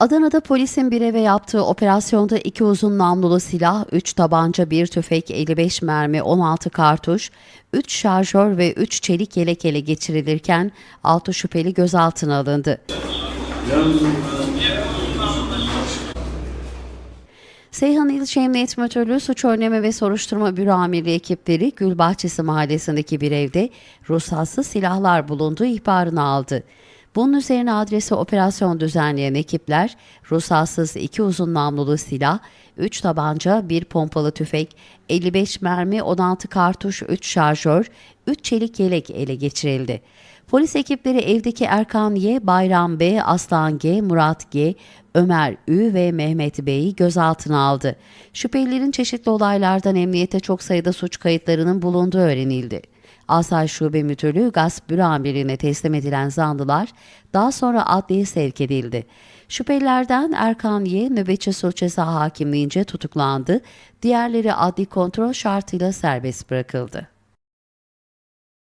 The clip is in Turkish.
Adana'da polisin bir eve yaptığı operasyonda iki uzun namlulu silah, 3 tabanca, 1 tüfek, 55 mermi, 16 kartuş, 3 şarjör ve 3 çelik yelek ele geçirilirken 6 şüpheli gözaltına alındı. Seyhan İlçe Emniyet Müdürlüğü Suç Önleme ve Soruşturma Büro Amirliği ekipleri Gülbahçesi mahallesindeki bir evde ruhsatsız silahlar bulunduğu ihbarını aldı. Bunun üzerine adrese operasyon düzenleyen ekipler ruhsatsız iki uzun namlulu silah, 3 tabanca, 1 pompalı tüfek, 55 mermi, 16 kartuş, 3 şarjör, 3 çelik yelek ele geçirildi. Polis ekipleri evdeki Erkan Y, Bayram B, Aslan G, Murat G, Ömer Ü ve Mehmet Bey'i gözaltına aldı. Şüphelilerin çeşitli olaylardan emniyete çok sayıda suç kayıtlarının bulunduğu öğrenildi. Asayiş Şube Müdürlüğü Gasp Büro Amirliğine teslim edilen zanlılar daha sonra adliye sevk edildi. Şüphelilerden Erkan Y. nöbetçi suç ceza hakimliğince tutuklandı, diğerleri adli kontrol şartıyla serbest bırakıldı.